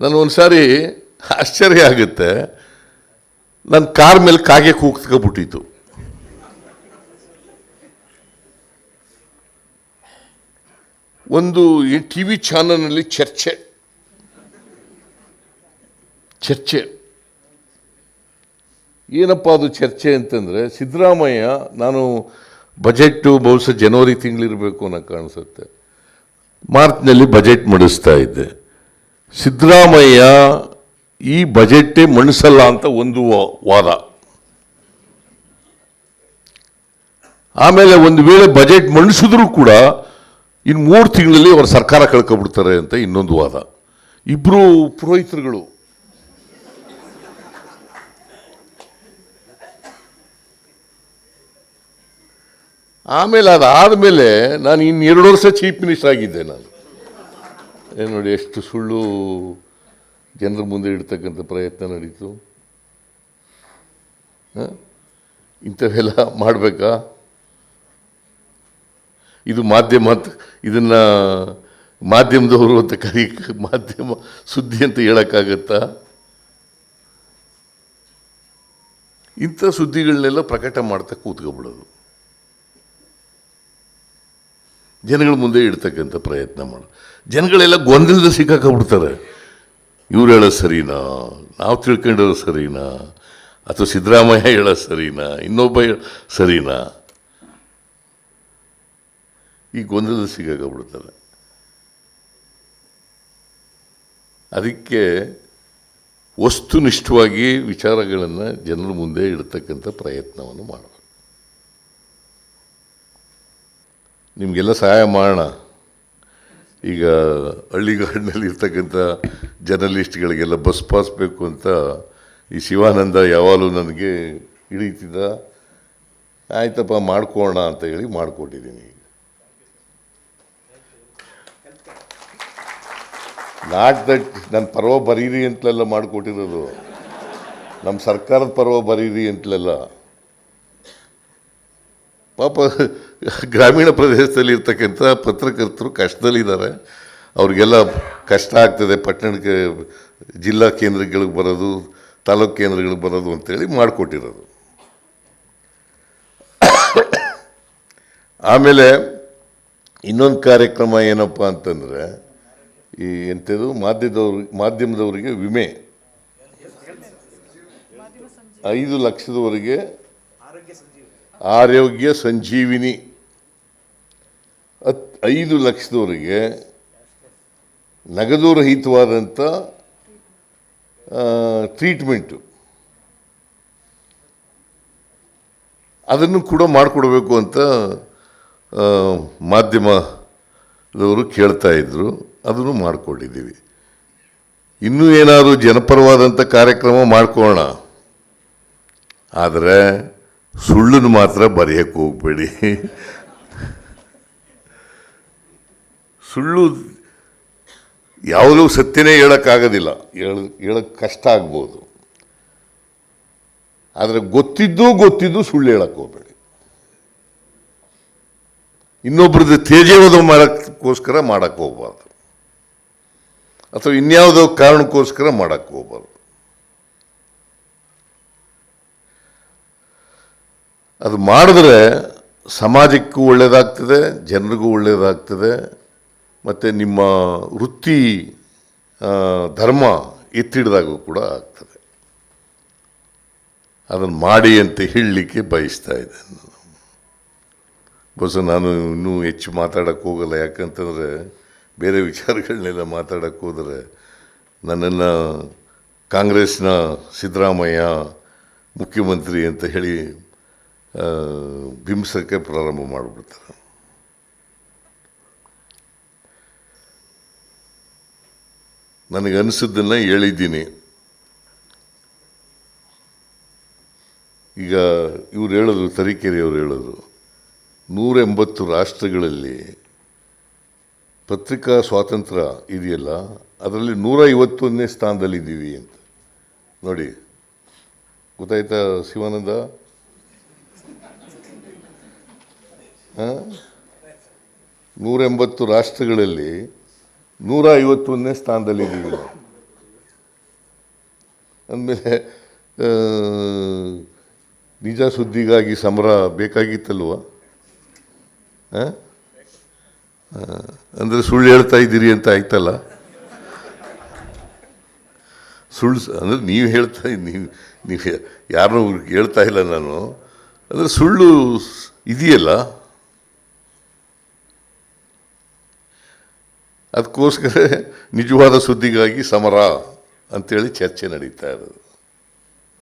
ನಾನು ಒಂದು ಸಾರಿ ಆಶ್ಚರ್ಯ ಆಗುತ್ತೆ. ನನ್ನ ಕಾರ್ ಮೇಲೆ ಕಾಗೆ ಕೂಗ್ತ್ಕೊಬಿಟ್ಟಿತ್ತು ಒಂದು ಈ ಟಿ ವಿ ಚಾನಲ್ನಲ್ಲಿ ಚರ್ಚೆ. ಚರ್ಚೆ. ಏನಪ್ಪ ಅದು ಚರ್ಚೆ ಅಂತಂದರೆ ಸಿದ್ದರಾಮಯ್ಯ ನಾನು ಬಜೆಟ್ಟು ಬಹುಶಃ ಜನವರಿ ತಿಂಗಳಿರಬೇಕು ಅನ್ನೋ ಕಾಣಿಸುತ್ತೆ. ಮಾರ್ಚ್ನಲ್ಲಿ ಬಜೆಟ್ ಮಡಿಸ್ತಾ ಇದ್ದೆ. ಸಿದ್ದರಾಮಯ್ಯ ಈ ಬಜೆಟ್ಟೇ ಮಂಡಿಸಲ್ಲ ಅಂತ ಒಂದು ವಾದ. ಆಮೇಲೆ ಒಂದು ವೇಳೆ ಬಜೆಟ್ ಮಂಡಿಸಿದ್ರೂ ಕೂಡ ಇನ್ನು ಮೂರು ತಿಂಗಳಲ್ಲಿ ಅವರ ಸರ್ಕಾರ ಕಳ್ಕೊಬಿಡ್ತಾರೆ ಅಂತ ಇನ್ನೊಂದು ವಾದ. ಇಬ್ಬರು ಪುರೋಹಿತರುಗಳು. ಆಮೇಲೆ ಅದಾದಮೇಲೆ ನಾನು ಇನ್ನು ಎರಡು ವರ್ಷ ಚೀಫ್ ಮಿನಿಸ್ಟರ್ ಆಗಿದ್ದೆ ನಾನು. ನೋಡಿ, ಎಷ್ಟು ಸುಳ್ಳು ಜನರ ಮುಂದೆ ಇಡ್ತಕ್ಕಂಥ ಪ್ರಯತ್ನ ನಡೀತು. ಹಾಂ? ಇಂಥವೆಲ್ಲ ಮಾಡಬೇಕಾ? ಇದು ಮಾಧ್ಯಮ ಅಂತ, ಇದನ್ನ ಮಾಧ್ಯಮದವರು ಅಂತ ಕರಿ, ಮಾಧ್ಯಮ ಸುದ್ದಿ ಅಂತ ಹೇಳೋಕ್ಕಾಗತ್ತಾ? ಇಂಥ ಸುದ್ದಿಗಳನ್ನೆಲ್ಲ ಪ್ರಕಟ ಮಾಡ್ತಾ ಕೂತ್ಕೊಬಿಡೋದು. ಜನಗಳ ಮುಂದೆ ಇಡ್ತಕ್ಕಂಥ ಪ್ರಯತ್ನ ಮಾಡು. ಜನಗಳೆಲ್ಲ ಗೊಂದಲದ ಸಿಕ್ಕಾಕೊಂಡ್ಬಿಡ್ತಾರೆ ಇವ್ರು ಹೇಳೋ ಸರಿನಾ? ನಾವು ತಿಳ್ಕೊಂಡಿರೋ ಸರಿನಾ? ಅಥವಾ ಸಿದ್ದರಾಮಯ್ಯ ಹೇಳೋ ಸರಿನಾ? ಇನ್ನೊಬ್ಬ ಸರಿನಾ? ಈ ಗೊಂದಲದ ಸಿಕ್ಕಾಕೊಂಡ್ಬಿಡ್ತಾರೆ ಅದಕ್ಕೆ ವಸ್ತುನಿಷ್ಠವಾಗಿ ವಿಚಾರಗಳನ್ನು ಜನರ ಮುಂದೆ ಇಡ್ತಕ್ಕಂಥ ಪ್ರಯತ್ನವನ್ನು ಮಾಡಬೇಕು ನಿಮಗೆಲ್ಲ ಸಹಾಯ ಮಾಡೋಣ. ಈಗ ಹಳ್ಳಿಗಾಡಿನಲ್ಲಿ ಇರ್ತಕ್ಕಂಥ ಜರ್ನಲಿಸ್ಟ್ಗಳಿಗೆಲ್ಲ ಬಸ್ ಪಾಸ್ ಬೇಕು ಅಂತ ಈ ಶಿವಾನಂದ ಯಾವಾಗಲೂ ನನಗೆ ಹಿಡಿತಿದ್ದ ಆಯ್ತಪ್ಪ ಮಾಡ್ಕೋಣ ಅಂತ ಹೇಳಿ ಮಾಡಿಕೊಟ್ಟಿದ್ದೀನಿ ನಾಟ್ ದಟ್ ನನ್ನ ಪರ್ವ ಬರೀರಿ ಅಂತಲೆಲ್ಲ ಮಾಡಿಕೊಟ್ಟಿರೋದು. ನಮ್ಮ ಸರ್ಕಾರದ ಪರ್ವ ಬರೀರಿ ಅಂತಲೆಲ್ಲ. ಪಾಪ ಗ್ರಾಮೀಣ ಪ್ರದೇಶದಲ್ಲಿ ಇರ್ತಕ್ಕಂಥ ಪತ್ರಕರ್ತರು ಕಷ್ಟದಲ್ಲಿದ್ದಾರೆ. ಅವ್ರಿಗೆಲ್ಲ ಕಷ್ಟ ಆಗ್ತದೆ ಪಟ್ಟಣಕ್ಕೆ, ಜಿಲ್ಲಾ ಕೇಂದ್ರಗಳಿಗೆ ಬರೋದು, ತಾಲೂಕು ಕೇಂದ್ರಗಳಿಗೆ ಬರೋದು ಅಂತೇಳಿ ಮಾಡಿಕೊಟ್ಟಿರೋದು. ಆಮೇಲೆ ಇನ್ನೊಂದು ಕಾರ್ಯಕ್ರಮ ಏನಪ್ಪ ಅಂತಂದರೆ, ಈ ಎಂಥದ್ದು ಮಾಧ್ಯಮದವ್ರಿಗೆ ಮಾಧ್ಯಮದವರಿಗೆ ವಿಮೆ. ಐದು ಲಕ್ಷದವರೆಗೆ ಆರೋಗ್ಯ ಸಂಜೀವಿನಿ. ಹತ್, ಐದು ಲಕ್ಷದವರಿಗೆ ನಗದು ರಹಿತವಾದಂಥ ಟ್ರೀಟ್ಮೆಂಟು ಅದನ್ನು ಕೂಡ ಮಾಡಿಕೊಡ್ಬೇಕು ಅಂತ ಮಾಧ್ಯಮದವರು ಕೇಳ್ತಾ ಇದ್ದರು ಅದನ್ನು ಮಾಡಿಕೊಂಡಿದ್ದೀವಿ. ಇನ್ನೂ ಏನಾದರೂ ಜನಪರವಾದಂಥ ಕಾರ್ಯಕ್ರಮ ಮಾಡ್ಕೋಣ ಆದರೆ ಸುಳ್ಳನ್ನು ಮಾತ್ರ ಬರೆಯಕ್ಕೆ ಹೋಗಬೇಡಿ. ಸುಳ್ಳು ಯಾವುದೂ ಸತ್ಯನೇ ಹೇಳೋಕ್ಕಾಗೋದಿಲ್ಲ. ಹೇಳ ಹೇಳಕ್ಕೆ ಕಷ್ಟ ಆಗ್ಬೋದು. ಆದರೆ ಗೊತ್ತಿದ್ದು ಗೊತ್ತಿದ್ದು ಸುಳ್ಳು ಹೇಳಕ್ಕೆ ಹೋಗಬೇಡಿ. ಇನ್ನೊಬ್ರದ್ದು ತೇಜವದ ಮಾಡೋಕ್ಕೋಸ್ಕರ ಮಾಡಕ್ಕೆ ಹೋಗ್ಬಾರ್ದು. ಅಥವಾ ಇನ್ಯಾವುದೋ ಕಾರಣಕ್ಕೋಸ್ಕರ ಮಾಡಕ್ಕೆ ಹೋಗ್ಬಾರ್ದು. ಅದು ಮಾಡಿದ್ರೆ ಸಮಾಜಕ್ಕೂ ಒಳ್ಳೆಯದಾಗ್ತದೆ ಜನರಿಗೂ ಒಳ್ಳೆಯದಾಗ್ತದೆ ಮತ್ತು ನಿಮ್ಮ ವೃತ್ತಿ ಧರ್ಮ ಎತ್ತಿಡಿದಾಗೂ ಕೂಡ ಆಗ್ತದೆ. ಅದನ್ನು ಮಾಡಿ ಅಂತ ಹೇಳಲಿಕ್ಕೆ ಬಯಸ್ತಾ ಇದ್ದೇನೆ ನಾನು. ಬಹುಶಃ ನಾನು ಇನ್ನೂ ಹೆಚ್ಚು ಮಾತಾಡೋಕ್ಕೆ ಹೋಗಲ್ಲ, ಯಾಕಂತಂದರೆ ಬೇರೆ ವಿಚಾರಗಳನ್ನೆಲ್ಲ ಮಾತಾಡೋಕ್ಕೆ ಹೋದರೆ ನನ್ನನ್ನು ಕಾಂಗ್ರೆಸ್ನ ಸಿದ್ದರಾಮಯ್ಯ ಮುಖ್ಯಮಂತ್ರಿ ಅಂತ ಹೇಳಿ ಬಿಂಬಿಸೋಕ್ಕೆ ಪ್ರಾರಂಭ ಮಾಡಿಬಿಡ್ತಾರೆ. ನನಗೆ ಅನಿಸಿದ್ದನ್ನು ಹೇಳಿದ್ದೀನಿ. ಈಗ ಇವ್ರು ಹೇಳೋದು ತರೀಕೆರೆಯವರು ಹೇಳೋದು. ನೂರೆಂಬತ್ತು ರಾಷ್ಟ್ರಗಳಲ್ಲಿ ಪತ್ರಿಕಾ ಸ್ವಾತಂತ್ರ್ಯ ಇದೆಯಲ್ಲ, ಅದರಲ್ಲಿ ನೂರ ಐವತ್ತೊಂದನೇ ಸ್ಥಾನದಲ್ಲಿದ್ದೀವಿ ಅಂತ. ನೋಡಿ, ಗೊತ್ತಾಯ್ತಾ ಶಿವಾನಂದ? ನೂರ ಎಂಬತ್ತು ರಾಷ್ಟ್ರಗಳಲ್ಲಿ ನೂರ ಐವತ್ತೊಂದನೇ ಸ್ಥಾನದಲ್ಲಿದ್ದೀವಿ ನಾವು. ಅಂದಮೇಲೆ ನಿಜ ಸುದ್ದಿಗಾಗಿ ಸಮರ ಬೇಕಾಗಿತ್ತಲ್ವ? ಅಂದರೆ ಸುಳ್ಳು ಹೇಳ್ತಾ ಇದ್ದೀರಿ ಅಂತ ಆಯ್ತಲ್ಲ? ಸುಳ್ಳು ಅಂದ್ರೆ ನೀವು ಹೇಳ್ತಾ ನೀವು ನೀವು ಯಾರನ್ನೂ ಹೇಳ್ತಾ ಇಲ್ಲ ನಾನು. ಅಂದರೆ ಸುಳ್ಳು ಇದೆಯಲ್ಲ? ಅದಕ್ಕೋಸ್ಕರ ನಿಜವಾದ ಸುದ್ದಿಗಾಗಿ ಸಮರ ಅಂತೇಳಿ ಚರ್ಚೆ ನಡೀತಾ ಇರೋದು.